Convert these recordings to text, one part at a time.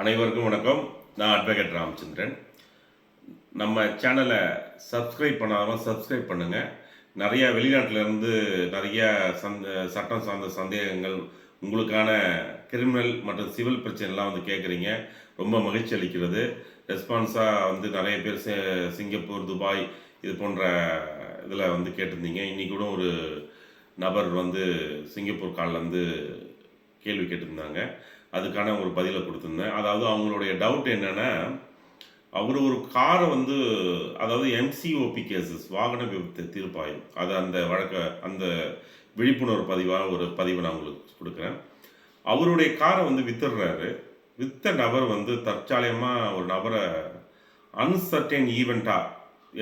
அனைவருக்கும் வணக்கம். நான் அட்வொகேட் ராமச்சந்திரன். நம்ம சேனலை சப்ஸ்கிரைப் பண்ணாமல் சப்ஸ்கிரைப் பண்ணுங்கள் நிறைய வெளிநாட்டிலேருந்து நிறைய சந்த சட்டம் சார்ந்த சந்தேகங்கள் உங்களுக்கான கிரிமினல் மற்றும் சிவில் பிரச்சனைலாம் வந்து கேட்குறீங்க. ரொம்ப மகிழ்ச்சி அளிக்கிறது. ரெஸ்பான்ஸாக வந்து நிறைய பேர் சிங்கப்பூர் துபாய் இது போன்ற இதில் வந்து கேட்டிருந்தீங்க. இன்றைக்கி கூட ஒரு நபர் வந்து சிங்கப்பூர் காலில் வந்து கேள்வி கேட்டிருந்தாங்க. அதுக்கான ஒரு பதிலை கொடுத்துருந்தேன். அதாவது அவங்களுடைய டவுட் என்னென்னா அவர் ஒரு காரை வந்து அதாவது எம்சிஓபி கேசஸ் வாகன விபத்து தீர்ப்பாயம். அது அந்த வழக்க அந்த விழிப்புணர்வு பதிவாக ஒரு பதிவை நான் உங்களுக்கு கொடுக்குறேன். அவருடைய காரை வந்து வித்துடுறாரு. வித்த நபர் வந்து தற்சாலியமாக ஒரு நபரை அன்சர்டன் ஈவெண்ட்டாக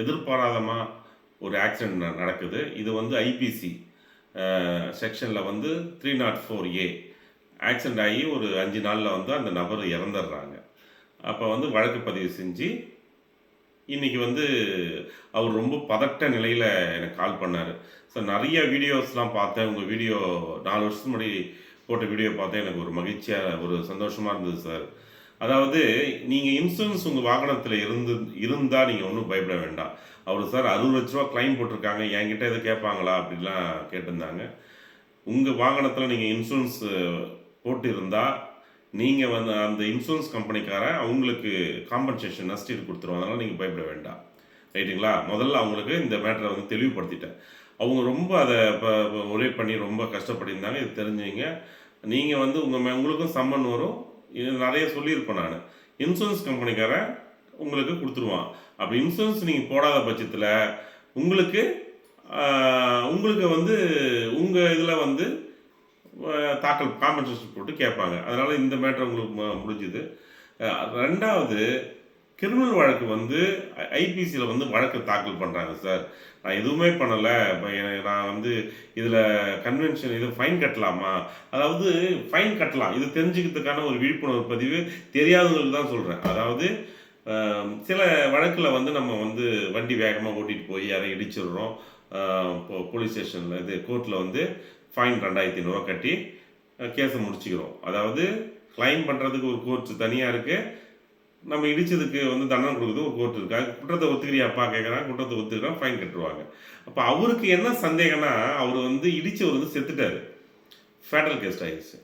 எதிர்பாராதமாக ஒரு ஆக்சிடென்ட் நடக்குது. இது வந்து ஐபிசி செக்ஷனில் வந்து three naught four A accident ஆகி ஒரு அஞ்சு நாளில் வந்து அந்த நபர் இறந்துடுறாங்க. அப்போ வந்து வழக்கு பதிவு செஞ்சு இன்னைக்கு வந்து அவர் ரொம்ப பதட்ட நிலையில் எனக்கு கால் பண்ணார். சார் நிறைய வீடியோஸ்லாம் பார்த்தேன். உங்கள் வீடியோ நாலு வருஷத்துக்கு முன்னாடி போட்ட வீடியோ பார்த்தேன். எனக்கு ஒரு மகிழ்ச்சியாக ஒரு சந்தோஷமாக இருந்தது சார் அதாவது நீங்கள் இன்சூரன்ஸ் உங்கள் வாகனத்தில் இருந்து இருந்தால் நீங்கள் ஒன்றும் பயப்பட வேண்டாம். அவர் சார் அறுபது லட்ச ரூபா க்ளைம் போட்டிருக்காங்க. என்கிட்ட எதுவும் கேட்பாங்களா? அப்படிலாம் கேட்டிருந்தாங்க. உங்கள் வாகனத்தில் நீங்கள் இன்சூரன்ஸ் போட்டு இருந்தால் நீங்கள் வந்து அந்த இன்சூரன்ஸ் கம்பெனிக்காரன் அவங்களுக்கு காம்பன்சேஷன் நஷ்டீடு கொடுத்துருவாங்க அதனால் நீங்கள் பயப்பட வேண்டாம். ரைட்டுங்களா? முதல்ல அவங்களுக்கு இந்த மேட்டரை வந்து தெளிவுபடுத்திட்டேன். அவங்க ரொம்ப அதை இப்போ ஒரே பண்ணி ரொம்ப கஷ்டப்பட்டிருந்தாங்க. இது தெரிஞ்சவங்க. நீங்கள் வந்து உங்கள் மே உங்களுக்கும் சம்மன் வரும். இது நிறைய சொல்லியிருப்பேன் நான். இன்சூரன்ஸ் கம்பெனிக்காரன் உங்களுக்கு கொடுத்துருவான். அப்படி இன்சூரன்ஸ் நீங்கள் போடாத பட்சத்தில் உங்களுக்கு உங்களுக்கு வந்து உங்கள் இதில் வந்து தாக்கல் காம்பன்சேஷன் போட்டு கேட்பாங்க. அதனால் இந்த மேட்ரு உங்களுக்கு மு- முடிஞ்சுது. ரெண்டாவது கிரிமினல் வழக்கு வந்து ஐபிசியில் வந்து வழக்கு தாக்கல் பண்ணுறாங்க சார் நான் எதுவுமே பண்ணலை. நான் வந்து இதில் கன்வென்ஷன் இது ஃபைன் கட்டலாமா? அதாவது ஃபைன் கட்டலாம். இது தெரிஞ்சுக்கிறதுக்கான ஒரு விழிப்புணர்வு பதிவு தெரியாதவங்களுக்கு தான் சொல்கிறேன் அதாவது சில வழக்கில் வந்து நம்ம வந்து வண்டி வேகமாக ஓட்டிகிட்டு போய் யாரையும் இடிச்சிடுறோம். போலீஸ் ஸ்டேஷனில் இது கோர்ட்டில் வந்து ஃபைன் ரெண்டாயிரத்தி ஐநூறுரூவா கட்டி கேஸை முடிச்சுக்கிறோம். அதாவது கிளைம் பண்ணுறதுக்கு ஒரு கோர்ட் தனியாக இருக்குது நம்ம இடிச்சதுக்கு வந்து தண்டனை கொடுக்குறது ஒரு கோர்ட் இருக்கா. குற்றத்தை ஒத்துக்கிறியாப்பா கேட்குறான் குற்றத்தை ஒத்துக்கிறான் ஃபைன் கட்டுருவாங்க அப்போ அவருக்கு என்ன சந்தேகம்னா அவர் வந்து இடிச்சவர் வந்து செத்துட்டார். ஃபேட்டல் கேஸ்ட் ஆயிடுச்சு.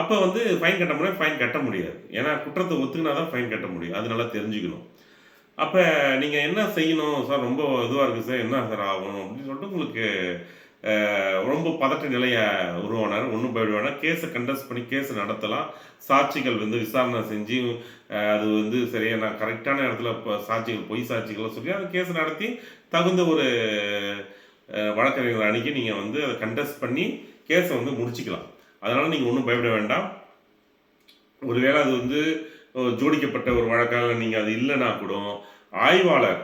அப்போ வந்து ஃபைன் கட்ட முடியாது ஃபைன் கட்ட முடியாது. ஏன்னா குற்றத்தை ஒத்துக்கினா தான் ஃபைன் கட்ட முடியும். அது நல்லா தெரிஞ்சுக்கணும். அப்போ நீங்கள் என்ன செய்யணும்? சார் ரொம்ப இதுவாக இருக்குது சார். என்ன சார் ஆகணும்? அப்படின்னு சொல்லிட்டு உங்களுக்கு ரொம்ப பதட்ட நிலையை உருவானார். ஒன்றும் போயிட வேணாம் கேஸை கண்டஸ்ட் பண்ணி கேஸ் நடத்தலாம். சாட்சிகள் வந்து விசாரணை செஞ்சு அது வந்து சரியா நான் கரெக்டான இடத்துல இப்போ சாட்சிகள் பொய் சாட்சிகள்லாம் சொல்லி அந்த கேஸ் நடத்தி தகுந்த ஒரு வழக்கறிஞர் அணுகி நீங்கள் வந்து அதை கண்டஸ்ட் பண்ணி கேஸை வந்து முடிச்சுக்கலாம். அதனால் நீங்கள் ஒன்றும் பயப்பட வேண்டாம். ஒருவேளை அது வந்து ஜோடிக்கப்பட்ட ஒரு வழக்காக நீங்கள் அது இல்லைன்னா கூட ஆய்வாளர்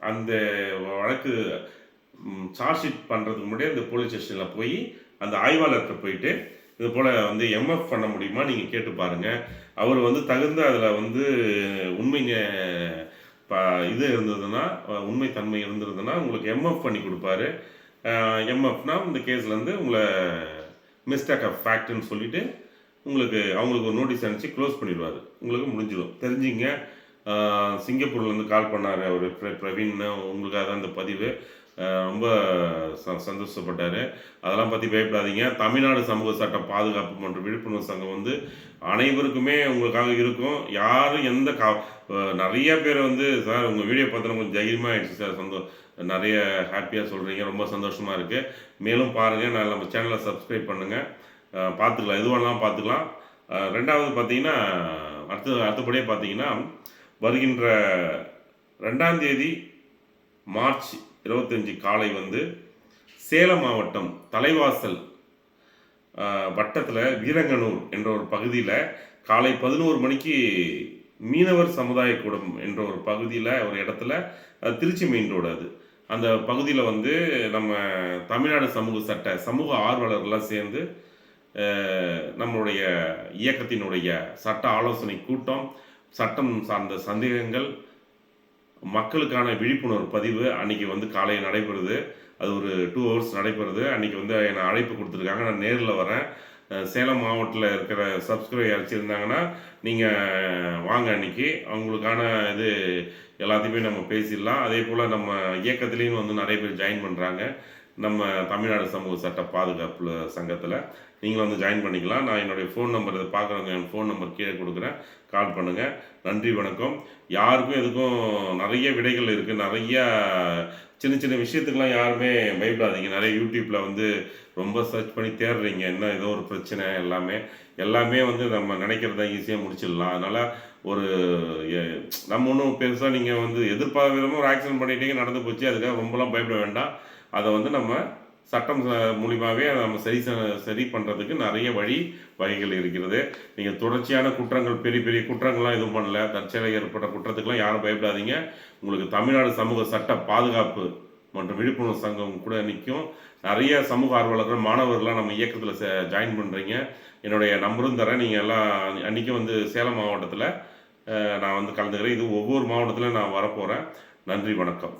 அந்த வழக்கு சார்ஜ் ஷீட் பண்ணுறதுக்கு முன்னாடி அந்த போலீஸ் ஸ்டேஷனில் போய் அந்த ஆய்வாளர்கிட்ட போயிட்டு இது போல் வந்து எம்எஃப் பண்ண முடியுமா நீங்கள் கேட்டு பாருங்கள் அவர் வந்து தகுந்த அதில் வந்து உண்மை ப இது இருந்ததுன்னா உண்மை தன்மை இருந்ததுன்னா உங்களுக்கு எம்எஃப் பண்ணி கொடுப்பாரு. எம்எஃப்னா இந்த கேஸ்லேருந்து உங்களை மிஸ்டேக் ஆஃப் ஃபேக்ட்னு சொல்லிவிட்டு உங்களுக்கு அவங்களுக்கு ஒரு நோட்டீஸ் அனுப்பிச்சு க்ளோஸ் பண்ணிடுவார். உங்களுக்கு முடிஞ்சிடும். தெரிஞ்சுங்க. சிங்கப்பூர்லேருந்து கால் பண்ணார் அவர் பிரவீன் உங்களுக்காக தான் அந்த பதிவு. ரொம்ப ச சந்தோஷப்பட்டார். அதெல்லாம் பற்றி பயப்படாதீங்க. தமிழ்நாடு சமூக சட்ட பாதுகாப்பு மற்றும் விழிப்புணர்வு சங்கம் வந்து அனைவருக்குமே உங்களுக்காக இருக்கும். யாரும் எந்த கா நிறைய பேர் வந்து சார் உங்கள் வீடியோ பார்த்தோன்னா கொஞ்சம் தைரியமாக ஆயிடுச்சு சார். சந்தோ நிறைய ஹாப்பியாக சொல்கிறீங்க ரொம்ப சந்தோஷமாக இருக்குது மேலும் பாருங்கள் நான் நம்ம சேனலை சப்ஸ்கிரைப் பண்ணுங்கள் பார்த்துக்கலாம். எதுவானாலும் பார்த்துக்கலாம். ரெண்டாவது பார்த்தீங்கன்னா அடுத்து அடுத்தபடியே பார்த்தீங்கன்னா வருகின்ற ரெண்டாம் தேதி மார்ச் இருபத்தஞ்சி காலை வந்து சேலம் மாவட்டம் தலைவாசல் வட்டத்தில் வீரங்கனூர் என்ற ஒரு பகுதியில் காலை பதினோரு மணிக்கு மீனவர் சமுதாய கூடம் என்ற ஒரு பகுதியில் ஒரு இடத்துல அது திருச்சி மெயின் ரோடு அது. அந்த பகுதியில் வந்து நம்ம தமிழ்நாடு சமூக சட்ட சமூக ஆர்வலர்கள்லாம் சேர்ந்து நம்மளுடைய இயக்கத்தினுடைய சட்ட ஆலோசனை கூட்டம் சட்டம் சார்ந்த சந்தேகங்கள் மக்களுக்கான விழிப்புணர்வு பதிவு அன்னைக்கு வந்து காலையில் நடைபெறுது. அது ஒரு டூ ஹவர்ஸ் நடைபெறுது. அன்னைக்கு வந்து என்னை அழைப்பு கொடுத்துருக்காங்க. நான் நேரில் வரேன். சேலம் மாவட்டத்தில் இருக்கிற சப்ஸ்கிரைபர் அடிச்சிருந்தாங்கன்னா நீங்கள் வாங்க அன்னைக்கு. அவங்களுக்கான இது எல்லாத்தையுமே நம்ம பேசிடலாம். அதே போல் நம்ம இயக்கத்துலேயும் வந்து நிறைய பேர் ஜாயின் பண்ணுறாங்க நம்ம தமிழ்நாடு சமூக சட்ட பாதுகாப்பு சங்கத்தில் நீங்களும் வந்து ஜாயின் பண்ணிக்கலாம். நான் என்னுடைய ஃபோன் நம்பர் இதை பார்க்குறவங்க என் ஃபோன் நம்பர் கீழே கொடுக்குறேன். கால் பண்ணுங்கள் நன்றி வணக்கம். யாருக்கும் எதுக்கும் நிறைய விடைகள் இருக்குது நிறைய சின்ன சின்ன விஷயத்துக்கெலாம் யாருமே பயப்படாதீங்க. நிறைய யூடியூப்பில் வந்து ரொம்ப சர்ச் பண்ணி தேடுறீங்க. என்ன ஏதோ ஒரு பிரச்சனை எல்லாமே. எல்லாமே வந்து நம்ம நினைக்கிறத ஈஸியாக முடிச்சிடலாம். அதனால் ஒரு நம்ம ஒன்றும் பெருசாக நீங்கள் வந்து எதிர்பார்க்க விதமாக ஒரு ஆக்சிடென்ட் பண்ணிட்டீங்க நடந்து போச்சு. அதுக்காக ரொம்பலாம் பயப்பட வேண்டாம். அதை வந்து நம்ம சட்டம் மூலியமாகவே அதை நம்ம சரி சரி பண்ணுறதுக்கு நிறைய வழி வகைகள் இருக்கிறது. நீங்கள் தொடர்ச்சியான குற்றங்கள் பெரிய பெரிய குற்றங்கள்லாம் எதுவும் பண்ணல. தற்செயலாக ஏற்பட்ட குற்றத்துக்கெலாம் யாரும் பயப்படாதீங்க. உங்களுக்கு தமிழ்நாடு சமூக சட்ட பாதுகாப்பு மற்றும் விழிப்புணர்வு சங்கம் கூட நிற்கும் நிறைய சமூக ஆர்வலர்கள் மாணவர்கள்லாம் நம்ம இயக்கத்தில் ஜாயின் பண்ணுறீங்க என்னுடைய நம்பரும் தரேன். நீங்கள் எல்லாம் அன்றைக்கி வந்து சேலம் மாவட்டத்தில் நான் வந்து கலந்துக்கிறேன். இது ஒவ்வொரு மாவட்டத்தில் நான் வரப்போகிறேன் நன்றி வணக்கம்.